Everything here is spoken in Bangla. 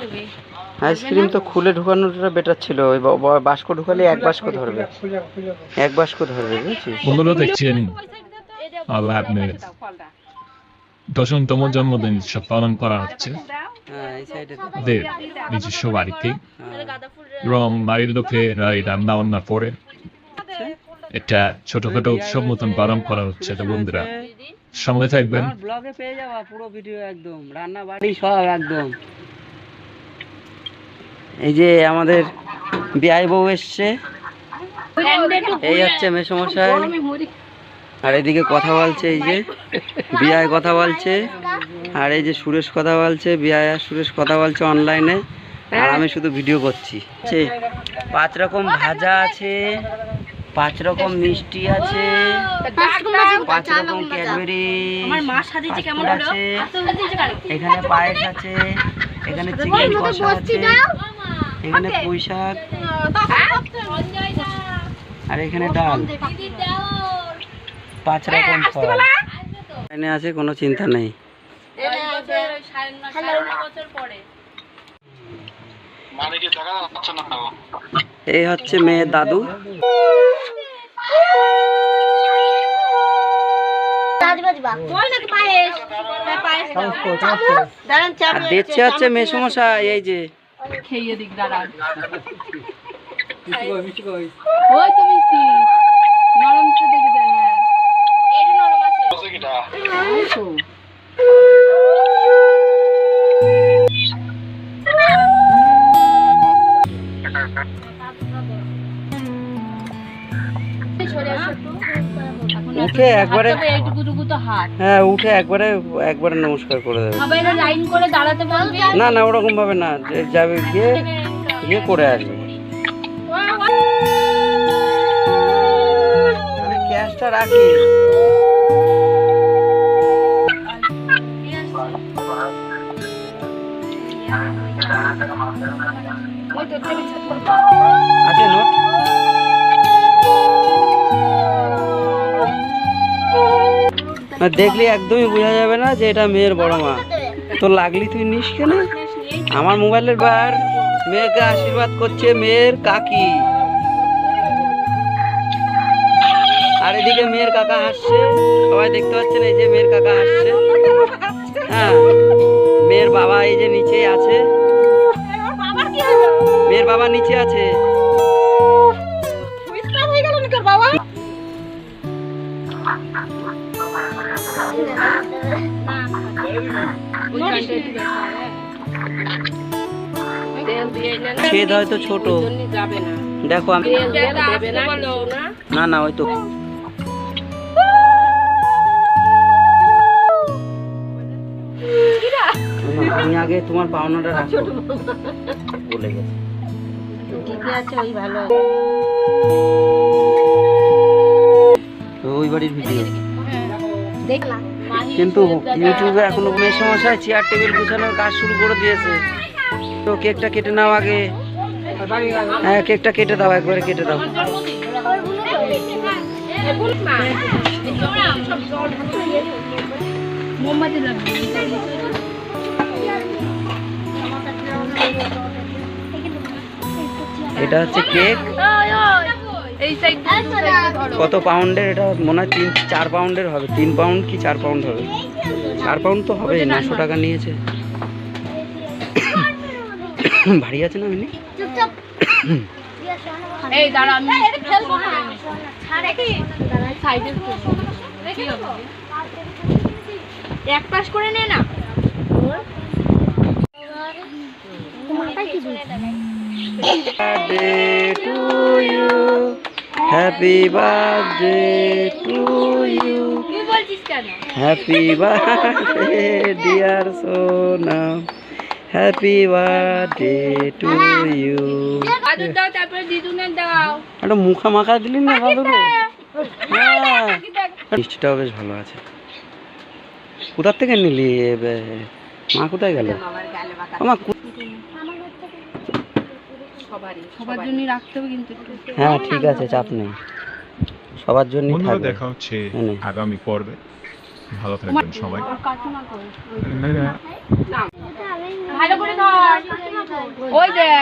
করবে? আইসক্রিম তো খুলে ঢুকানোটা বেটার ছিল। ওই বাস্ক ঢুকালে এক বাস্ক ধরবে। এক বাস্ক ধরবে বুঝছিস? বন্ধুরা দেখছেন আল্লাহ আপনার দশমতম জন্মদিন সব পালন করা হচ্ছে। ওদের নিজস্ব বাড়িতে। এবং বাড়ির লোকেরা এই রান্না বান্না করে। এটা ছোটখাটো উৎসব মতন পালন করা হচ্ছে তো বন্ধুরা। সঙ্গে থাকবেন। ব্লগে পেয়ে যাওয়া পুরো ভিডিও একদম। রান্না বাড়ি সব একদম। এই যে আমাদের বিআই বউ এসছে। এই হচ্ছে মেসমশাই। আর এদিকে কথা বলছে এই যে বিআই কথা বলছে। আর এই যে সুরেশ কথা বলছে, বিআই আর সুরেশ কথা বলছে অনলাইনে। আর আমি শুধু ভিডিও করছি। পাঁচ রকম ভাজা আছে, পাঁচ রকম মিষ্টি আছে, পাঁচ রকম ক্যাডবেরি আছে? এখানে পায়েস আছে, এখানে চিকেন কষা আছে। এখানে পুঁই শাক। আর এখানে ডাল। পাঁচ রকম ফল। এখানে আছে কোনো চিন্তা নেই। এই হচ্ছে মেয়ের দাদু। আর দেখছে হচ্ছে মেসমশাই এই যে। খেয়ে দিক দাঁড়া। ওই তো মিষ্টি। নরম তো দেখে দেয় হ্যাঁ। এটা নরম আছে। উঠে একবারে হ্যাঁ উঠে একবারে একবারে নমস্কার করে দেবে। না না ওরকম ভাবে না যাবে গিয়ে গিয়ে করে আসবে। আমি ক্যাশটা রাখি। আছে নোট দেখলে একদমই বোঝা যাবে না যে এটা মেয়ের বড় মা। তো লাগলি তুই নিস কেন? আমার মোবাইলের বার। মেয়েকে আশীর্বাদ করছে মেয়ের কাকি। আর এদিকে মেয়ের কাকা হাসছে। সবাই দেখতে পাচ্ছেন এই যে মেয়ের কাকা হাসছে। হ্যাঁ মেয়ের বাবা এই যে নিচেই আছে। মেয়ের বাবা নিচে আছে। ছেদ হয়তো ছোট। দেখো আমি না না ওই তো। না, আগে তোমার পাওনাটা রাখো বলে গেছে। ভালো ওই বাড়ির ভিডিও। দেখলাম কিন্তু ইউটিউবে এখনও মেয়ে সমস্যায় চেয়ার টেবিল গুছানোর কাজ শুরু করে দিয়েছে তো কেকটা কেটে নাও আগে হ্যাঁ কেকটা কেটে দাও একবারে কেটে দাও মোমবাতি লাগবে এটা হচ্ছে কেক এই সাইড কত পাউন্ডের এটা? মনে হয় তিন চার পাউন্ডের হবে। তিন পাউন্ড কি চার পাউন্ড হবে? চার পাউন্ড তো হবে নশো টাকা নিয়েছে। ভারী আছে না এমনি এই দাঁড়া আমি সাইডে এক। পাশ করে নে না। birthday to you happy birthday to you. Birthday dear Sona. Happy birthday to you. দাদুর দাও তারপরে দিদুনের দাও। একটা মুখা মাখা দিলি না ভালো হ্যাঁ মিষ্টিটাও বেশ ভালো আছে। কোথার থেকে নিলি মা কোথায় গেল? আমার সবার জন্য রাখতে হবে কিন্তু একটু। হ্যাঁ ঠিক আছে চাপ নেই। সবার জন্যই থাকবে। দেখা হচ্ছে হুম। আগামী পর্বে। ভালো থাকবেন সবাই। ভালো করে ধর। ওই দেখ।